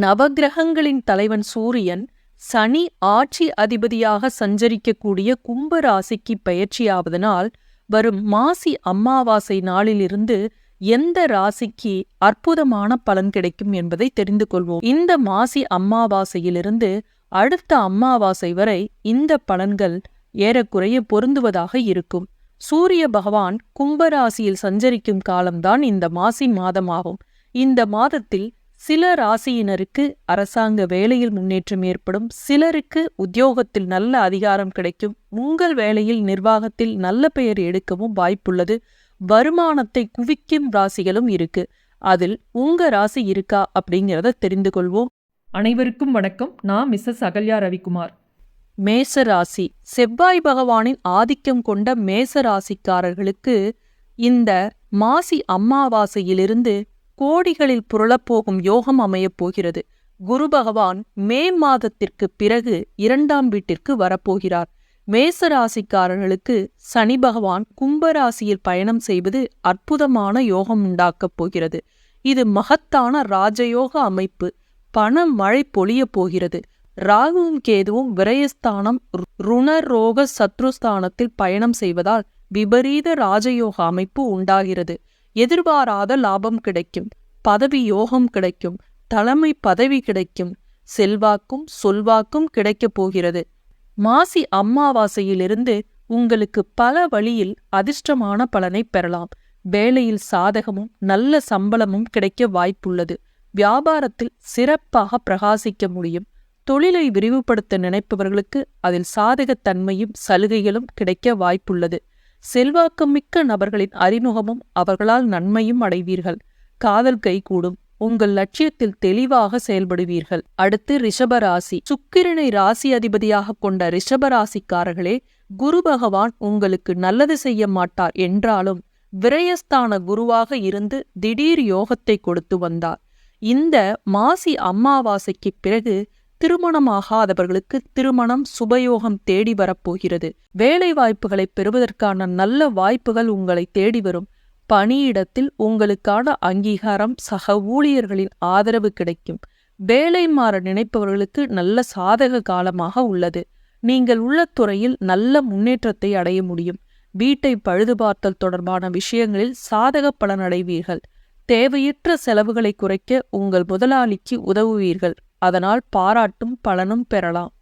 நவகிரகங்களின் தலைவன் சூரியன் சனி ஆட்சி அதிபதியாக சஞ்சரிக்கக்கூடிய கும்ப ராசிக்கு பயிற்சியாவதனால் வரும் மாசி அம்மாவாசை நாளிலிருந்து எந்த ராசிக்கு அற்புதமான பலன் கிடைக்கும் என்பதை தெரிந்து கொள்வோம். இந்த மாசி அம்மாவாசையிலிருந்து அடுத்த அம்மாவாசை வரை இந்த பலன்கள் ஏறக்குறைய பொருந்துவதாக இருக்கும். சூரிய பகவான் கும்பராசியில் சஞ்சரிக்கும் காலம்தான் இந்த மாசி மாதமாகும். இந்த மாதத்தில் சில ராசியினருக்கு அரசாங்க வேலையில் முன்னேற்றம் ஏற்படும். சிலருக்கு உத்தியோகத்தில் நல்ல அதிகாரம் கிடைக்கும். உங்கள் வேலையில் நிர்வாகத்தில் நல்ல பெயர் எடுக்கவும் வாய்ப்புள்ளது. வருமானத்தை குவிக்கும் ராசிகளும் இருக்கு. அதில் உங்க ராசி இருக்கா அப்படிங்கிறத தெரிந்து கொள்வோம். அனைவருக்கும் வணக்கம். நான் மிஸ்ஸஸ் அகல்யா ரவிக்குமார். மேச ராசி. செவ்வாய் பகவானின் ஆதிக்கம் கொண்ட மேச ராசிக்காரர்களுக்கு இந்த மாசி அமாவாசையிலிருந்து கோடிகளில் புரளப்போகும் யோகம் அமையப் போகிறது. குரு பகவான் மே மாதத்திற்கு பிறகு இரண்டாம் வீட்டிற்கு வரப்போகிறார். மேச ராசிக்காரர்களுக்கு சனி பகவான் கும்பராசியில் பயணம் செய்வது அற்புதமான யோகம் உண்டாக்கப் போகிறது. இது மகத்தான ராஜயோக அமைப்பு. பண மழை பொழியப் போகிறது. ராகுவும் கேதுவும் விரயஸ்தானம் ருணரோக சத்ருஸ்தானத்தில் பயணம் செய்வதால் விபரீத ராஜயோக அமைப்பு உண்டாகிறது. எதிர்பாராத லாபம் கிடைக்கும். பதவி யோகம் கிடைக்கும். தலைமை பதவி கிடைக்கும். செல்வாக்கும் சொல்வாக்கும் கிடைக்கப் போகிறது. மாசி அம்மாவாசையிலிருந்து உங்களுக்கு பல வழியில் அதிர்ஷ்டமான பலனை பெறலாம். வேலையில் சாதகமும் நல்ல சம்பளமும் கிடைக்க வாய்ப்புள்ளது. வியாபாரத்தில் சிறப்பாக பிரகாசிக்க முடியும். தொழிலை விரிவுபடுத்த நினைப்பவர்களுக்கு அதில் சாதகத்தன்மையும் சலுகைகளும் கிடைக்க வாய்ப்புள்ளது. செல்வாக்குமிக்க நபர்களின் அறிமுகமும் அவர்களால் நன்மையும் அடைவீர்கள். காதல் கைகூடும். உங்கள் லட்சியத்தில் தெளிவாக செயல்படுவீர்கள். அடுத்து ரிஷபராசி. சுக்கிரனை ராசி அதிபதியாக கொண்ட ரிஷபராசிக்காரர்களே குரு பகவான் உங்களுக்கு நல்லது செய்ய மாட்டார் என்றாலும் விரயஸ்தான குருவாக இருந்து திடீர் யோகத்தை கொடுத்து வந்தார். இந்த மாசி அமாவாசைக்கு பிறகு திருமணமாகாதவர்களுக்கு திருமணம் சுபயோகம் தேடி வரப்போகிறது. வேலை வாய்ப்புகளை பெறுவதற்கான நல்ல வாய்ப்புகள் உங்களை தேடி வரும். பணியிடத்தில் உங்களுக்கான அங்கீகாரம் சக ஊழியர்களின் ஆதரவு கிடைக்கும். வேலை மாற நினைப்பவர்களுக்கு நல்ல சாதக காலமாக உள்ளது. நீங்கள் உள்ள துறையில் நல்ல முன்னேற்றத்தை அடைய முடியும். வீட்டை பழுதுபார்த்தல் தொடர்பான விஷயங்களில் சாதக பலனடைவீர்கள். தேவையற்ற செலவுகளை குறைக்க உங்கள் முதலாளிக்கு உதவுவீர்கள். அதனால் பாராட்டும் பலனும் பெறலாம்.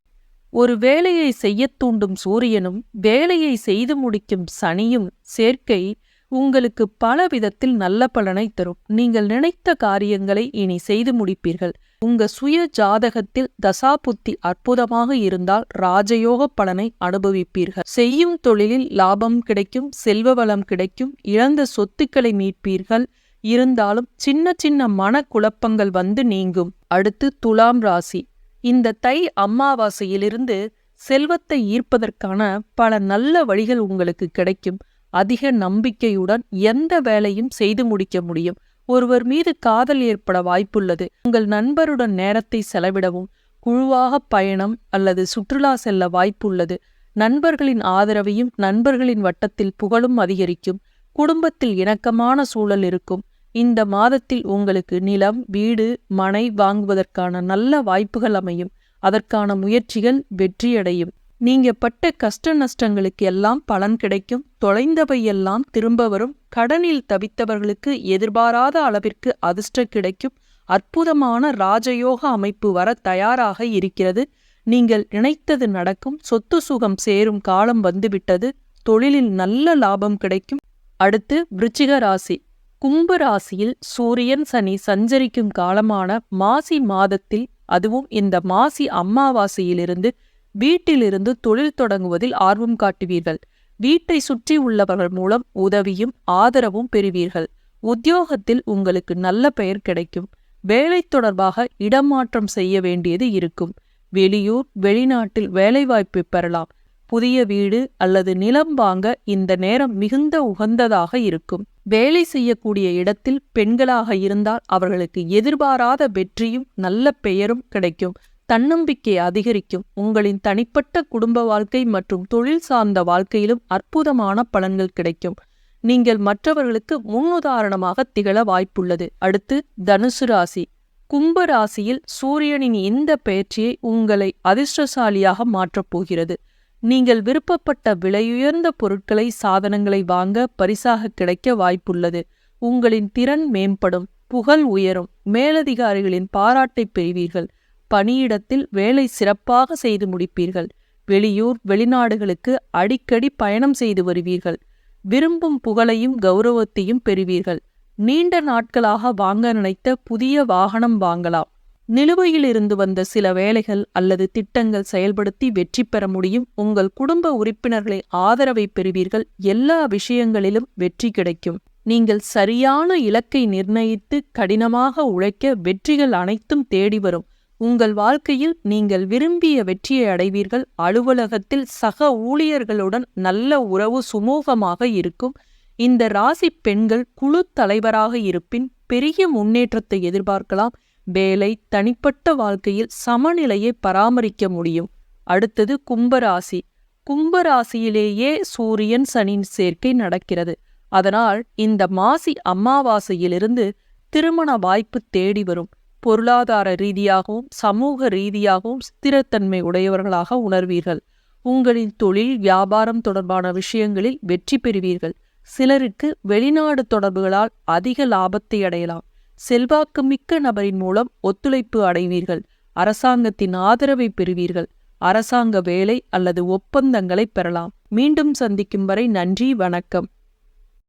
ஒரு வேலையை செய்யத் தூண்டும் சூரியனும் வேலையை செய்து முடிக்கும் சனியும் சேர்க்கை உங்களுக்கு பல விதத்தில் நல்ல பலனை தரும். நீங்கள் நினைத்த காரியங்களை இனி செய்து முடிப்பீர்கள். உங்க சுய ஜாதகத்தில் தசாபுத்தி அற்புதமாக இருந்தால் ராஜயோக பலனை அனுபவிப்பீர்கள். செய்யும் தொழிலில் லாபம் கிடைக்கும் செல்வ வளம் கிடைக்கும் இழந்த சொத்துக்களை மீட்பீர்கள். இருந்தாலும் சின்ன சின்ன மன குழப்பங்கள் வந்து நீங்கும். அடுத்து துலாம் ராசி. இந்த தை அமாவாசையிலிருந்து செல்வத்தை ஈர்ப்பதற்கான பல நல்ல வழிகள் உங்களுக்கு கிடைக்கும். அதிக நம்பிக்கையுடன் எந்த வேலையும் செய்து முடிக்க முடியும். ஒருவர் மீது காதல் ஏற்பட வாய்ப்புள்ளது. உங்கள் நண்பருடன் நேரத்தை செலவிடவும் குழுவாக பயணம் அல்லது சுற்றுலா செல்ல வாய்ப்புள்ளது. நண்பர்களின் ஆதரவையும் நண்பர்களின் வட்டத்தில் புகழும் அதிகரிக்கும். குடும்பத்தில் இணக்கமான சூழல் இருக்கும். இந்த மாதத்தில் உங்களுக்கு நிலம் வீடு மனை வாங்குவதற்கான நல்ல வாய்ப்புகள் அமையும். அதற்கான முயற்சிகள் வெற்றியடையும். நீங்க பட்ட கஷ்ட நஷ்டங்களுக்கு எல்லாம் பலன் கிடைக்கும். தொலைந்தவையெல்லாம் திரும்ப வரும். கடனில் தவித்தவர்களுக்கு எதிர்பாராத அளவிற்கு அதிர்ஷ்டம் கிடைக்கும். அற்புதமான ராஜயோக அமைப்பு வர தயாராக இருக்கிறது. நீங்கள் நினைத்தது நடக்கும். சொத்து சுகம் சேரும் காலம் வந்துவிட்டது. தொழிலில் நல்ல லாபம் கிடைக்கும். அடுத்து விருச்சிக ராசி. கும்ப ராசியில் சூரியன் சனி சஞ்சரிக்கும் காலமான மாசி மாதத்தில் அதுவும் இந்த மாசி அம்மாவாசையிலிருந்து வீட்டிலிருந்து தொழில் தொடங்குவதில் ஆர்வம் காட்டுவீர்கள். வீட்டை சுற்றி உள்ளவர்கள் மூலம் உதவியும் ஆதரவும் பெறுவீர்கள். உத்தியோகத்தில் உங்களுக்கு நல்ல பெயர் கிடைக்கும். வேலை தொடர்பாக இடமாற்றம் செய்ய வேண்டியது இருக்கும். வெளியூர் வெளிநாட்டில் வேலைவாய்ப்பு பெறலாம். புதிய வீடு அல்லது நிலம் வாங்க இந்த நேரம் மிகுந்த உகந்ததாக இருக்கும். வேலை செய்யக்கூடிய இடத்தில் பெண்களாக இருந்தால் அவர்களுக்கு எதிர்பாராத வெற்றியும் நல்ல பெயரும் கிடைக்கும். தன்னம்பிக்கை அதிகரிக்கும். உங்களின் தனிப்பட்ட குடும்ப வாழ்க்கை மற்றும் தொழில் சார்ந்த வாழ்க்கையிலும் அற்புதமான பலன்கள் கிடைக்கும். நீங்கள் மற்றவர்களுக்கு முன்னுதாரணமாக திகழ வாய்ப்புள்ளது. அடுத்து தனுசு ராசி. கும்ப ராசியில் சூரியனின் இந்த பெயர்ச்சியை உங்களை அதிர்ஷ்டசாலியாக மாற்றப் போகிறது. நீங்கள் விருப்பப்பட்ட விலையுயர்ந்த பொருட்களை சாதனங்களை வாங்க பரிசாக கிடைக்க வாய்ப்புள்ளது. உங்களின் திறன் மேம்படும் புகழ் உயரும் மேலதிகாரிகளின் பாராட்டை பெறுவீர்கள். பணியிடத்தில் வேலை சிறப்பாக செய்து முடிப்பீர்கள். வெளியூர் வெளிநாடுகளுக்கு அடிக்கடி பயணம் செய்து வருவீர்கள். விரும்பும் புகழையும் கௌரவத்தையும் பெறுவீர்கள். நீண்ட நாட்களாக வாங்க நினைத்த புதிய வாகனம் வாங்கலாம். நிலுவையில் இருந்து வந்த சில வேலைகள் அல்லது திட்டங்கள் செயல்படுத்தி வெற்றி பெற முடியும். உங்கள் குடும்ப உறுப்பினர்களை ஆதரவை பெறுவீர்கள். எல்லா விஷயங்களிலும் வெற்றி கிடைக்கும். நீங்கள் சரியான இலக்கை நிர்ணயித்து கடினமாக உழைக்க வெற்றிகள் அனைத்தும் தேடி வரும். உங்கள் வாழ்க்கையில் நீங்கள் விரும்பிய வெற்றியை அடைவீர்கள். அலுவலகத்தில் சக ஊழியர்களுடன் நல்ல உறவு சுமூகமாக இருக்கும். இந்த ராசி பெண்கள் குழு தலைவராக இருப்பின் பெரிய முன்னேற்றத்தை எதிர்பார்க்கலாம். வேலை தனிப்பட்ட வாழ்க்கையில் சமநிலையை பராமரிக்க முடியும். அடுத்தது கும்பராசி. கும்பராசியிலேயே சூரியன் சனியின் சேர்க்கை நடக்கிறது. அதனால் இந்த மாசி அமாவாசையிலிருந்து திருமண வாய்ப்பு தேடி வரும். பொருளாதார ரீதியாகவும் சமூக ரீதியாகவும் ஸ்திரத்தன்மை உடையவர்களாக உணர்வீர்கள். உங்களின் தொழில் வியாபாரம் தொடர்பான விஷயங்களில் வெற்றி பெறுவீர்கள். சிலருக்கு வெளிநாடு தொடர்புகளால் அதிக லாபத்தை அடையலாம். செல்வாக்கு மிக்க நபரின் மூலம் ஒத்துழைப்பு அடைவீர்கள். அரசாங்கத்தின் ஆதரவை பெறுவீர்கள். அரசாங்க வேலை அல்லது ஒப்பந்தங்களை பெறலாம். மீண்டும் சந்திக்கும் வரை நன்றி வணக்கம்.